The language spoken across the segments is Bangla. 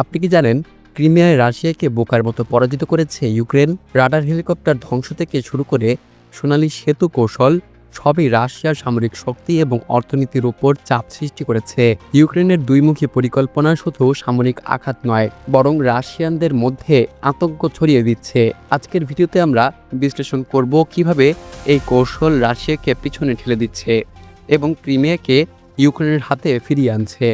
আপনি কি জানেন, ক্রিমিয়ায় রাশিয়াকে বোকার মতো পরাজিত করেছে ইউক্রেন? রাডার হেলিকপ্টার ধ্বংস থেকে শুরু করে সোনালী সেতু কৌশল সবই রাশিয়ার সামরিক শক্তি এবং অর্থনীতির উপর চাপ সৃষ্টি করেছে। ইউক্রেনের দুইমুখী পরিকল্পনা শুধু সামরিক আঘাত নয়, বরং রাশিয়ানদের মধ্যে আতঙ্ক ছড়িয়ে দিচ্ছে। আজকের ভিডিওতে আমরা বিশ্লেষণ করব কীভাবে এই কৌশল রাশিয়াকে পিছনে ঠেলে দিচ্ছে এবং ক্রিমিয়াকে ইউক্রেনের হাতে ফিরিয়ে আনছে।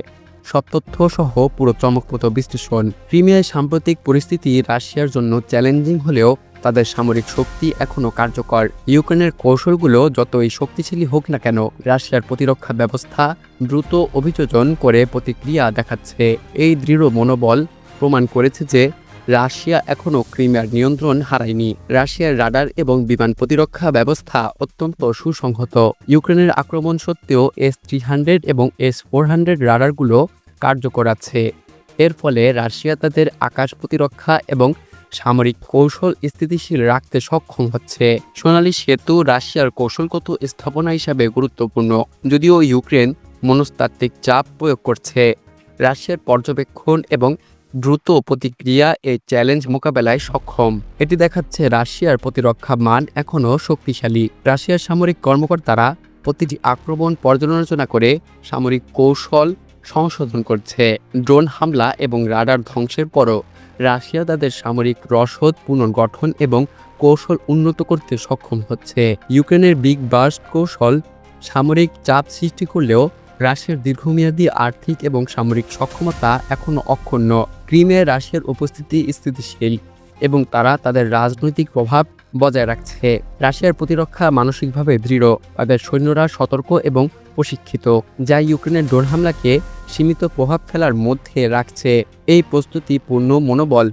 সব তথ্য সহ পুরো চমকপ্রদ বিশ্লেষণ। ক্রিমিয়ায় সাম্প্রতিক পরিস্থিতি রাশিয়ার জন্য চ্যালেঞ্জিং হলেও তাদের সামরিক শক্তি এখনও কার্যকর। ইউক্রেনের কৌশলগুলো যতই শক্তিশালী হোক না কেন, রাশিয়ার প্রতিরক্ষা ব্যবস্থা দ্রুত অভিযোজন করে প্রতিক্রিয়া দেখাচ্ছে। এই দৃঢ় মনোবল প্রমাণ করেছে যে রাশিয়া এখনও ক্রিমিয়ার নিয়ন্ত্রণ হারায়নি। রাশিয়ার রাডার এবং বিমান প্রতিরক্ষা ব্যবস্থা অত্যন্ত সুসংহত। ইউক্রেনের আক্রমণ সত্ত্বেও এস থ্রি হান্ড্রেড এবং এস ফোর হান্ড্রেড রাডারগুলো কার্যকর আছে। এর ফলে রাশিয়া তাদের আকাশ প্রতিরক্ষা এবং সামরিক কৌশল স্থিতিশীল রাখতে সক্ষম হচ্ছে। সোনালী সেতু রাশিয়ার কৌশলগত স্থাপনা হিসাবে গুরুত্বপূর্ণ, যদিও ইউক্রেন মনস্তাত্ত্বিক চাপ প্রয়োগ করছে। রাশিয়ার পর্যবেক্ষণ এবং দ্রুত প্রতিক্রিয়া এই চ্যালেঞ্জ মোকাবেলায় সক্ষম। এটি দেখাচ্ছে রাশিয়ার প্রতিরক্ষা মান এখনও শক্তিশালী। রাশিয়ার সামরিক কর্মকর্তারা প্রতিটি আক্রমণ পর্যালোচনা করে সামরিক কৌশল সংশোধন করছে। ড্রোন হামলা এবং রাডার ধ্বংসের পরও রাশিয়া তাদের সামরিক রসদ পুনর্গঠন এবং কৌশল উন্নত করতে সক্ষম হচ্ছে। ইউক্রেনের বিগ বাস্ট কৌশল সামরিক চাপ সৃষ্টি করলেও রাশিয়ার দীর্ঘমেয়াদী আর্থিক এবং সামরিক সক্ষমতা এখনও অক্ষুণ্ণ। ক্রিমিয়ায় রাশিয়ার উপস্থিতি স্থিতিশীল এবং তারা তাদের রাজনৈতিক প্রভাব বজায় রাখছে। রাশিয়ার প্রতিরক্ষা মানসিকভাবে দৃঢ়, তাদের সৈন্যরা সতর্ক এবং প্রশিক্ষিত, যা ইউক্রেনের ড্রোন হামলাকে সীমিত প্রভাব ফেলার মধ্যে রাখছে। এই প্রস্তুতি পূর্ণ মনোবল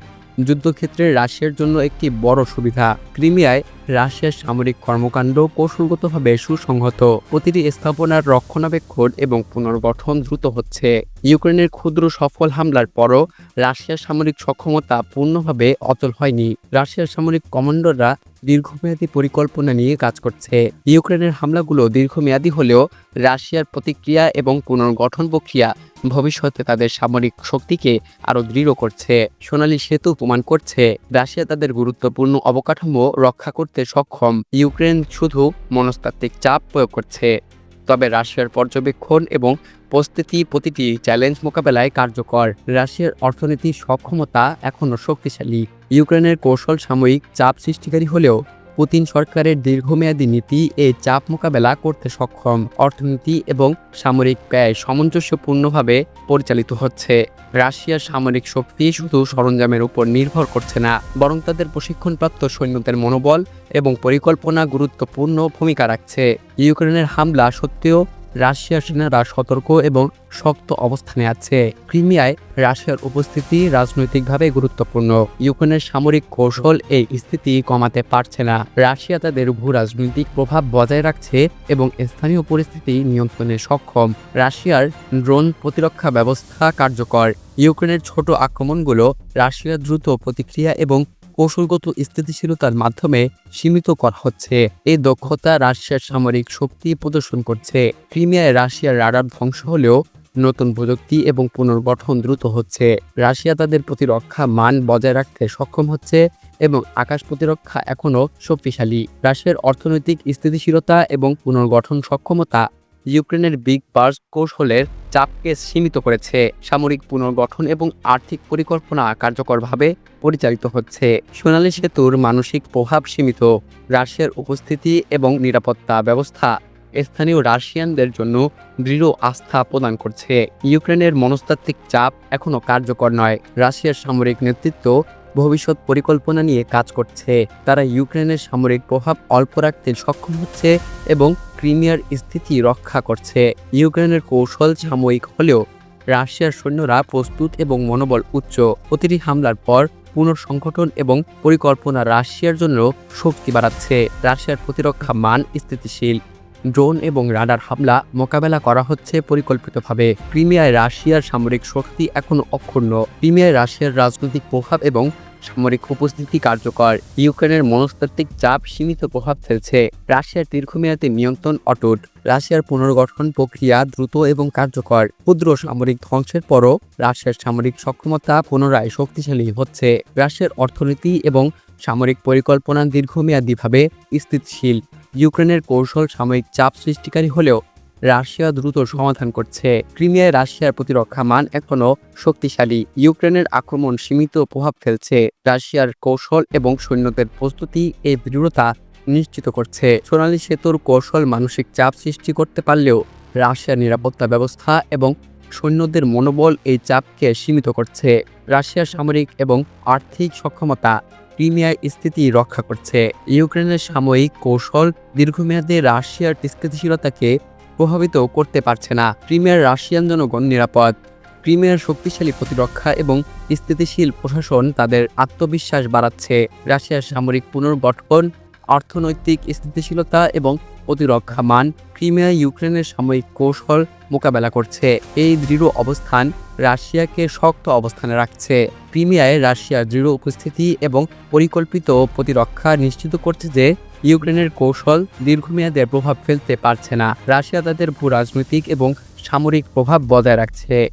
যুদ্ধক্ষেত্রে রাশিয়ার জন্য একটি বড় সুবিধা। ক্রিমিয়ায় রাশিয়ার সামরিক কর্মকাণ্ড কৌশলগতভাবে সুসংহত। প্রতিটি স্থাপনার রক্ষণাবেক্ষণ এবং পুনর্গঠন দ্রুত হচ্ছে। ইউক্রেনের ক্ষুদ্র সফল হামলার পরও রাশিয়ার সামরিক সক্ষমতা পূর্ণভাবে অচল হয়নি। রাশিয়ার সামরিক কমান্ডাররা দীর্ঘমেয়াদী পরিকল্পনা নিয়ে কাজ করছে। ইউক্রেনের হামলাগুলো দীর্ঘমেয়াদী হলেও রাশিয়ার প্রতিক্রিয়া এবং পুনর্গঠন প্রক্রিয়া ভবিষ্যতে তাদের সামরিক শক্তিকে আরও দৃঢ় করছে। সোনালী সেতু প্রমাণ করছে, রাশিয়া তাদের গুরুত্বপূর্ণ অবকাঠামো রক্ষা করতে সক্ষম, ইউক্রেন শুধু মনস্তাত্ত্বিক চাপ প্রয়োগ করছে। তবে রাশিয়ার পর্যবেক্ষণ এবং প্রস্তুতি প্রতিটি চ্যালেঞ্জ মোকাবেলায় কার্যকর। রাশিয়ার অর্থনীতির সক্ষমতা এখনও শক্তিশালী। ইউক্রেনের কৌশল সাময়িক চাপ সৃষ্টিকারী হলেও পুতিন সরকারের দীর্ঘমেয়াদী নীতি এই চাপ মোকাবেলা করতে সক্ষম। অর্থনীতি এবং সামরিক ব্যয় সামঞ্জস্যপূর্ণভাবে পরিচালিত হচ্ছে। রাশিয়ার সামরিক শক্তি শুধু সরঞ্জামের উপর নির্ভর করছে না, বরং তাদের প্রশিক্ষণপ্রাপ্ত সৈন্যদের মনোবল এবং পরিকল্পনা গুরুত্বপূর্ণ ভূমিকা রাখছে। ইউক্রেনের হামলা সত্ত্বেও রাশিয়ার সেনারা সতর্ক এবং শক্ত অবস্থানে আছে। ক্রিমিয়ায় রাশিয়ার উপস্থিতি রাজনৈতিকভাবে গুরুত্বপূর্ণ। ইউক্রেনের সামরিক কৌশল এই স্থিতি কমাতে পারছে না। রাশিয়া তাদের ভূ রাজনৈতিক প্রভাব বজায় রাখছে এবং স্থানীয় পরিস্থিতি নিয়ন্ত্রণে সক্ষম। রাশিয়ার ড্রোন প্রতিরক্ষা ব্যবস্থা কার্যকর। ইউক্রেনের ছোট আক্রমণগুলো রাশিয়ার দ্রুত প্রতিক্রিয়া এবং কৌশলগত স্থিতিশীলতার মাধ্যমে সীমিত করা হচ্ছে। এই দক্ষতা রাশিয়ার সামরিক শক্তি প্রদর্শন করছে। ক্রিমিয়ায় রাশিয়ার রাডার ধ্বংস হলেও নতুন প্রযুক্তি এবং পুনর্গঠন দ্রুত হচ্ছে। রাশিয়া তাদের প্রতিরক্ষা মান বজায় রাখতে সক্ষম হচ্ছে এবং আকাশ প্রতিরক্ষা এখনও শক্তিশালী। রাশিয়ার অর্থনৈতিক স্থিতিশীলতা এবং পুনর্গঠন সক্ষমতা ইউক্রেনের বিগ পার্স কৌশলের চাপকে সীমিত করেছে। সামরিক পুনর্গঠন এবং আর্থিক পরিকল্পনা কার্যকরভাবে পরিচালিত হচ্ছে। সোনালী সেতুর মানসিক প্রভাব সীমিত। রাশিয়ার উপস্থিতি এবং নিরাপত্তা ব্যবস্থা স্থানীয় রাশিয়ানদের জন্য দৃঢ় আস্থা প্রদান করছে। ইউক্রেনের মনস্তাত্ত্বিক চাপ এখনও কার্যকর নয়। রাশিয়ার সামরিক নেতৃত্ব ভবিষ্যৎ পরিকল্পনা নিয়ে কাজ করছে। তারা ইউক্রেনের সামরিক প্রভাব অল্প রাখতে সক্ষম হচ্ছে এবং ক্রিমিয়ার স্থিতি রক্ষা করছে। ইউক্রেনের কৌশল সাময়িক হলেও রাশিয়ার সৈন্যরা প্রস্তুত এবং মনোবল উচ্চ। প্রতিটি হামলার পর পুনর্সংগঠন এবং পরিকল্পনা রাশিয়ার জন্য শক্তি বাড়াচ্ছে। রাশিয়ার প্রতিরক্ষা মান স্থিতিশীল। ড্রোন এবং রাডার হামলা মোকাবেলা করা হচ্ছে পরিকল্পিতভাবে। ক্রিমিয়ায় রাশিয়ার সামরিক শক্তি এখনও অক্ষুণ্ণ। ক্রিমিয়ায় রাশিয়ার রাজনৈতিক প্রভাব এবং সামরিক উপস্থিতি কার্যকর। ইউক্রেনের মনস্তাত্ত্বিক চাপ সীমিত প্রভাব ফেলছে। রাশিয়ার দীর্ঘমেয়াদী নিয়ন্ত্রণ অটুট। রাশিয়ার পুনর্গঠন প্রক্রিয়া দ্রুত এবং কার্যকর। ক্ষুদ্র সামরিক ধ্বংসের পরও রাশিয়ার সামরিক সক্ষমতা পুনরায় শক্তিশালী হচ্ছে। রাশিয়ার অর্থনীতি এবং সামরিক পরিকল্পনা দীর্ঘমেয়াদীভাবে স্থিতিশীল। ইউক্রেনের কৌশল সাময়িক চাপ সৃষ্টিকারী হলেও রাশিয়া দ্রুত সমাধান করছে। ক্রিমিয়ায় রাশিয়ার প্রতিরক্ষা মান এখনও শক্তিশালী। ইউক্রেনের আক্রমণ সীমিত প্রভাব ফেলছে। রাশিয়ার কৌশল এবং সৈন্যদের প্রস্তুতি এই দৃঢ়তা নিশ্চিত করছে। সোনালী সেতুর কৌশল মানসিক চাপ সৃষ্টি করতে পারলেও রাশিয়ার নিরাপত্তা ব্যবস্থা এবং সৈন্যদের মনোবল এই চাপকে সীমিত করছে। রাশিয়ার সামরিক এবং আর্থিক সক্ষমতা ক্রিমিয়ার স্থিতি রক্ষা করছে। ইউক্রেনের সাময়িক কৌশল দীর্ঘমেয়াদে রাশিয়ার স্থিতিশীলতাকে প্রভাবিত করতে পারছে না। ক্রিমিয়ার রাশিয়ান জনগণ নিরাপদ। ক্রিমিয়ার শক্তিশালী প্রতিরক্ষা এবং স্থিতিশীল প্রশাসন তাদের আত্মবিশ্বাস বাড়াচ্ছে। রাশিয়ার সামরিক পুনর্গঠন, অর্থনৈতিক স্থিতিশীলতা এবং প্রতিরক্ষা মান ক্রিমিয়া ইউক্রেনের সাময়িক কৌশল মোকাবেলা করছে। এই দৃঢ় অবস্থান রাশিয়াকে শক্ত অবস্থানে রাখছে। ক্রিমিয়ায় রাশিয়ার দৃঢ় উপস্থিতি এবং পরিকল্পিত প্রতিরক্ষা নিশ্চিত করছে যে, ইউক্রেনের কৌশল দীর্ঘমেয়াদে প্রভাব ফেলতে পারছে না। রাশিয়া তাদের ভূ রাজনৈতিক এবং সামরিক প্রভাব বজায় রাখছে।